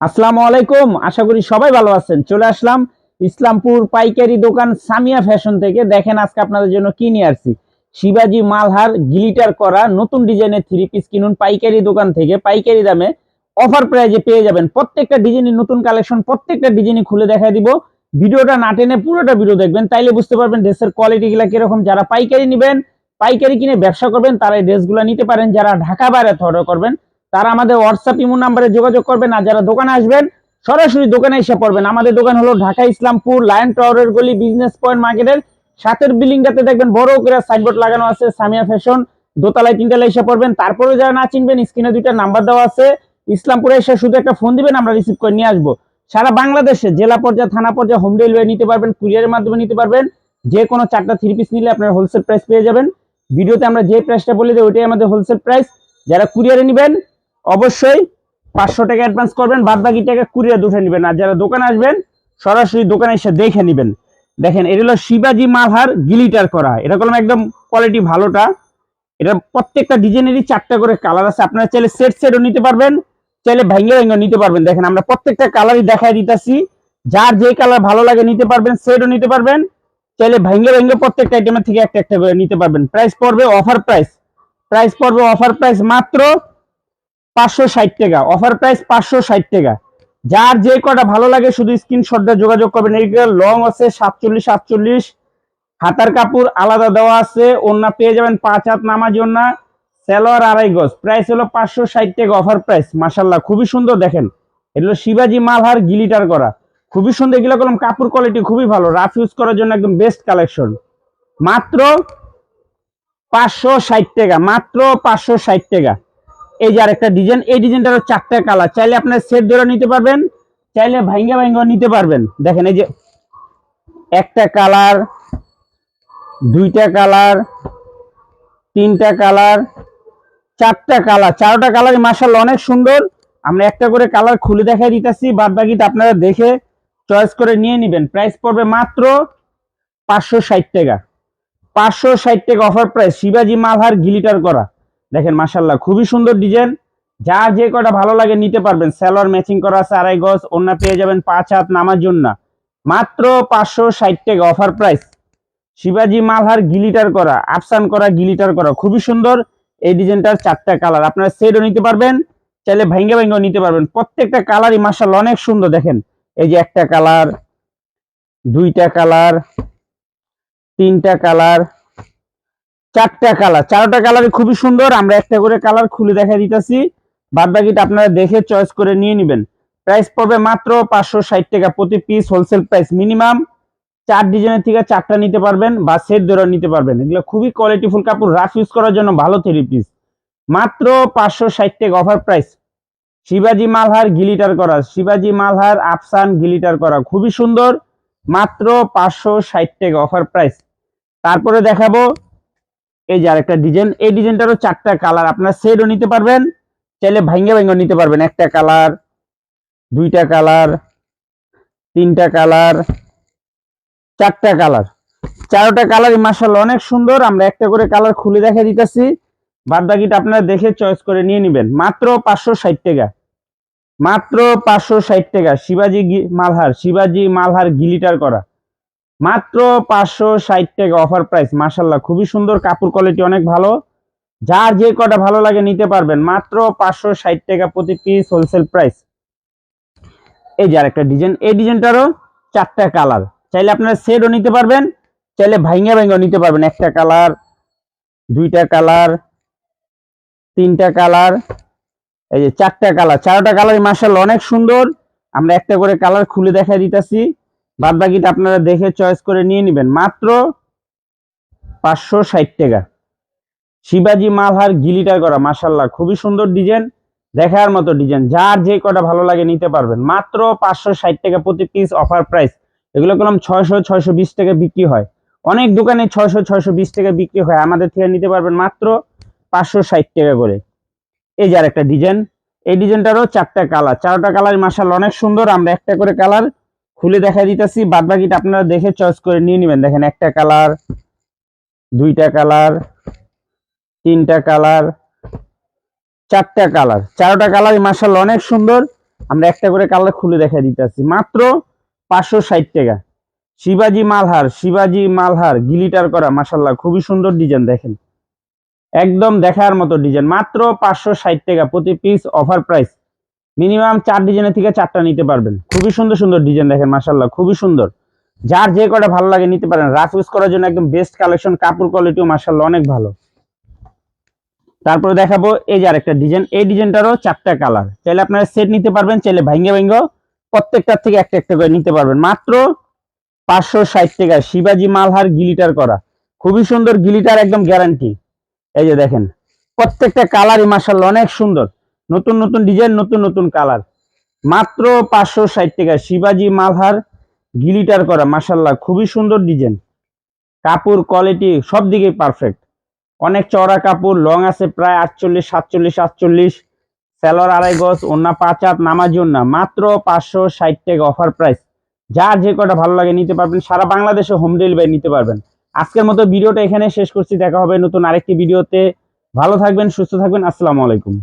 আসসালামু আলাইকুম, আশা করি সবাই ভালো আছেন। চলে আসলাম ইসলামপুর পাইকারি দোকান সামিয়া ফ্যাশন থেকে। দেখেন আজকে আপনাদের জন্য কি নিয়ে আসছি। শিবাজি মালহার গিলিটার করা নতুন ডিজাইনের থ্রি পিস কিনুন পাইকারি দোকান থেকে। পাইকারি দামে অফার প্রাইজে পেয়ে যাবেন। প্রত্যেকটা ডিজাইনের নতুন কালেকশন প্রত্যেকটা ডিজাইনই খুলে দেখা দিব। ভিডিওটা না টেনে পুরোটা ভিডিও দেখবেন, তাইলে বুঝতে পারবেন ড্রেসের কোয়ালিটি গুলা কীরকম। যারা পাইকারি নেবেন, পাইকারি কিনে ব্যবসা করবেন, তারা এই ড্রেসগুলো নিতে পারেন। যারা ঢাকা বাইরে অর্ডার করবেন তারা আমাদের হোয়াটসঅ্যাপ ইমো নাম্বারে যোগাযোগ করবেন আর যারা দোকানে আসবেন, সরাসরি দোকানে এসে পড়বেন। আমাদের দোকান হলো ঢাকা ইসলামপুর লায়ন টাওয়ারের গলি, বিজনেস পয়েন্ট মার্কেটের সাতের বিল্ডিংটাতে দেখবেন বড় করে সাইনবোর্ড লাগানো আছে, সামিয়া ফ্যাশন, দোতলায় তিনতলায় এসে পড়বেন। তারপরে যারা না চিনবেন, স্ক্রিনে দুইটা নাম্বার দেওয়া আছে। ইসলামপুরে এসে শুধু একটা ফোন দিবেন, আমরা রিসিভ করে নিয়ে আসব। সারা বাংলাদেশে জেলা পর্যায়ে, থানা পর্যায়ে হোম ডেলিভারি নিতে পারবেন কুরিয়ারের মাধ্যমে নিতে পারবেন। যে কোনো চারটা থ্রি পিস নিলে আপনার হোলসেল প্রাইস পেয়ে যাবেন। ভিডিওতে আমরা যে প্রাইসটা বলে দিই, ওইটাই আমাদের হোলসেল প্রাইস যারা কুরিয়ারে নেবেন অবশ্যই পাঁচশো টাকা অ্যাডভান্স করবেন বাদ বাকি টাকা কুরিয়ার দুটো নেবেন। আর যারা দোকানে আসবেন, সরাসরি দোকানে এসে দেখে নেবেন। দেখেন, এটা হলো শিবাজি মালহার গিলিটার করা। এটা করলাম একদম কোয়ালিটি ভালোটা। এটা প্রত্যেকটা ডিজাইনেরই চারটা করে কালার আছে। আপনারা চাইলে সেট সেটও নিতে পারবেন, চাইলে ভেঙ্গে ভেঙ্গে নিতে পারবেন। দেখেন, আমরা প্রত্যেকটা কালারই দেখাই দিতেছি। যার যে কালার ভালো লাগে নিতে পারবেন সেটও নিতে পারবেন। চাইলে ভেঙ্গে ভেঙ্গে প্রত্যেকটা আইটেমের থেকে একটা একটা করে নিতে পারবেন। প্রাইস পড়বে অফার প্রাইস প্রাইস পড়বে অফার প্রাইস মাত্র পাঁচশো ষাট টাকা। অফার প্রাইস পাঁচশো ষাট টাকা। যার যে কটা ভালো লাগে শুধু স্ক্রিনশট দিয়ে যোগাযোগ করবেন। এইগুলো লং আছে সাতচল্লিশ সাতচল্লিশ। হাতার কাপড় আলাদা দেওয়া আছে। ওন্না পেয়ে যাবেন পাঁচ হাত সেলোয়ার আড়াই গজ। প্রাইস হলো পাঁচশো ষাট টাকা অফার প্রাইস মাসাল্লাহ খুবই সুন্দর দেখেন। এগুলো শিবাজি মালহার গিলিটার করা। খুবই সুন্দর এগুলো করলাম কাপড় কোয়ালিটি খুবই ভালো। রাফ ইউজ করার জন্য একদম বেস্ট কালেকশন মাত্র পাঁচশো ষাট টাকা, মাত্র পাঁচশো ষাট টাকা। এই যে আরেকটা ডিজাইন এই ডিজাইনটারও চারটা কালার চাইলে আপনার সেট ধরে নিতে পারবেন, চাইলে ভাঙ্গা ভাঙ্গা নিতে পারবেন। দেখেন এই যে একটা কালার দুইটা কালার তিনটা কালার চারটা কালার চারটা কালার মার্শাল অনেক সুন্দর। আমরা একটা করে কালার খুলে দেখাই দিতেছি বাদ বাকিটা আপনারা দেখে চয়েস করে নিয়ে নেবেন। প্রাইস পড়বে মাত্র পাঁচশো ষাট টাকা। পাঁচশো ষাট টাকা অফার প্রাইস শিবাজি মালহার গিলিটার করা। দেখেন মাসাল্লাহ খুবই সুন্দর ডিজাইন। যার যে কটা ভালো লাগে নিতে পারবেন। স্যালোয়ার ম্যাচিং করা আছে, আড়াই গজ অন্য পেয়ে যাবেন পাঁচ হাত নামার জন্য। মাত্র পাঁচশো ষাট টাকা অফার প্রাইস। শিবাজি মালহার গিলিটার করা, আফসান করা গিলিটার করা, খুবই সুন্দর। এই ডিজাইনটার চারটা কালার। আপনারা সেটও নিতে পারবেন, চাইলে ভেঙ্গে ভেঙ্গেও নিতে পারবেন। প্রত্যেকটা কালারই মাসাল অনেক সুন্দর। দেখেন, এই যে একটা কালার, দুইটা কালার, তিনটা কালার চারটা কালার চারটা কালারই খুবই সুন্দর, আমরা একটা করে কালার খুলে দেখা দিতেছি। বাদ বাকিটা আপনারা দেখে চয়েস করে নিয়ে নেবেন। প্রাইস পড়বে মাত্র পাঁচশো ষাট টাকা প্রতি পিস হোলসেল প্রাইস মিনিমাম চার ডিজাইনের থেকে চারটা নিতে পারবেন বা সেট ধরে নিতে পারবেন। এগুলো খুবই কোয়ালিটিফুল কাপড় রাফ ইউজ করার জন্য ভালো থ্রি পিস মাত্র পাঁচশো ষাট টাকা অফার প্রাইস শিবাজি মালহার গিলিটার করা। শিবাজি মালহার আফসান গিলিটার করা। খুবই সুন্দর। মাত্র পাঁচশো ষাট টাকা অফার প্রাইস তারপরে দেখাবো এই যে আরেকটা ডিজাইন, এই ডিজাইনটারও চারটা কালার আপনার সেটও নিতে পারবেন, চাইলে ভাঙ্গে ভাঙ্গে নিতে পারবেন। একটা কালার, দুইটা কালার, তিনটা কালার, চারটা কালার। চারটা কালারই মার্শাল অনেক সুন্দর। আমরা একটা করে কালার খুলে দেখা দিতেছি। বাদ বাকিটা আপনারা দেখে চয়েস করে নিয়ে নেবেন। মাত্র পাঁচশো ষাট টাকা। মাত্র পাঁচশো ষাট টাকা। শিবাজি মালহার শিবাজি মালহার গিলিটার করা। মাত্র পাঁচশো ষাট টাকা অফার প্রাইস মার্শাল্লাহ খুবই সুন্দর, কাপড় কোয়ালিটি অনেক ভালো। যার যে কটা ভালো লাগে নিতে পারবেন, মাত্র পাঁচশো ষাট টাকা প্রতি পিস হোলসেল প্রাইস এই যে আরেকটা ডিজাইন এই ডিজাইনটারও চারটা কালার চাইলে আপনারা সেটও নিতে পারবেন, চাইলে ভাইঙ্গা ভাইঙ্গাও নিতে পারবেন। একটা কালার দুইটা কালার তিনটা কালার এই যে চারটা কালার চারটা কালার মার্শাল অনেক সুন্দর। আমরা একটা করে কালার খুলে দেখা দিতেছি। বাদ বাকিটা আপনারা দেখে চয়েস করে নিয়ে নেবেন। মাত্র পাঁচশো ষাট টাকা। শিবাজি মালহার গিলিটার করা মাসাল্লাহ খুবই সুন্দর ডিজাইন দেখার মতো ডিজাইন যার যে কটা ভালো লাগে নিতে পারবেন। মাত্র পাঁচশো ষাট টাকা প্রতি পিস অফার প্রাইস এগুলো কলম ছয়শো ছয়শো বিশ টাকা বিক্রি হয়। অনেক দোকানে ছয়শো ছয়শো বিশ টাকা বিক্রি হয়। আমাদের থেকে নিতে পারবেন মাত্র পাঁচশো ষাট টাকা করে। এই যে আরেকটা ডিজাইন এই ডিজাইনটারও চারটা কালার চারটা কালার মাসাল অনেক সুন্দর। আমরা একটা করে কালার খুলে দেখা দিতেছি, বাদ বাকিটা আপনারা দেখে চয়েস করে নিয়ে নেবেন। দেখেন একটা কালার দুইটা কালার তিনটা কালার চারটা কালার চারটা কালার মাসাল অনেক সুন্দর। আমরা একটা করে কালার খুলে দেখা দিতেছি। মাত্র পাঁচশো ষাট টাকা। শিবাজি মালহার শিবাজি মালহার গিলিটার করা মাসাল্লাহ খুবই সুন্দর ডিজাইন দেখেন। একদম দেখার মতো ডিজাইন মাত্র পাঁচশো ষাট টাকা প্রতি পিস অফার প্রাইস মিনিমাম চার ডিজাইনের থেকে চারটা নিতে পারবেন। খুবই সুন্দর সুন্দর ডিজাইন দেখেন মাসাল্লাহ খুবই সুন্দর। যার যে কটা ভালো লাগে নিতে পারেন। রাফ ইউজ করার জন্য একদম বেস্ট কালেকশন কাপড় কোয়ালিটিও মাসাল্লাহ অনেক ভালো। তারপরে দেখাবো এই যে আরেকটা ডিজাইন এই ডিজাইনটারও চারটা কালার চাইলে আপনারা সেট নিতে পারবেন, চাইলে ভাঙ্গে ভাঙ্গে প্রত্যেকটার থেকে একটা একটা করে নিতে পারবেন। মাত্র পাঁচশো ষাট টাকা। শিবাজি মালহার গিলিটার করা। খুবই সুন্দর গিলিটার, একদম গ্যারান্টি এই যে দেখেন, প্রত্যেকটা কালারই মাসাল্লাহ অনেক সুন্দর। নতুন নতুন ডিজাইন নতুন নতুন কালার মাত্র পাঁচশো ষাট টাকা। শিবাজি মালহার গিলিটার করা মাসাল্লাহ খুবই সুন্দর ডিজাইন কাপড় কোয়ালিটি সব দিকেই পারফেক্ট অনেক চওড়া কাপড় লং আছে প্রায় আটচল্লিশ, সাতচল্লিশ, আটচল্লিশ। স্যালোয়ার আড়াই গজ ওন্না পাঁচ হাত নামার জন্য মাত্র পাঁচশো ষাট টাকা অফার প্রাইস যার যে কটা ভালো লাগে নিতে পারবেন, সারা বাংলাদেশে হোম ডেলিভারি নিতে পারবেন। আজকের মতো ভিডিওটা এখানে শেষ করছি। দেখা হবে নতুন আরেকটি ভিডিওতে। ভালো থাকবেন, সুস্থ থাকবেন। আসসালামু আলাইকুম।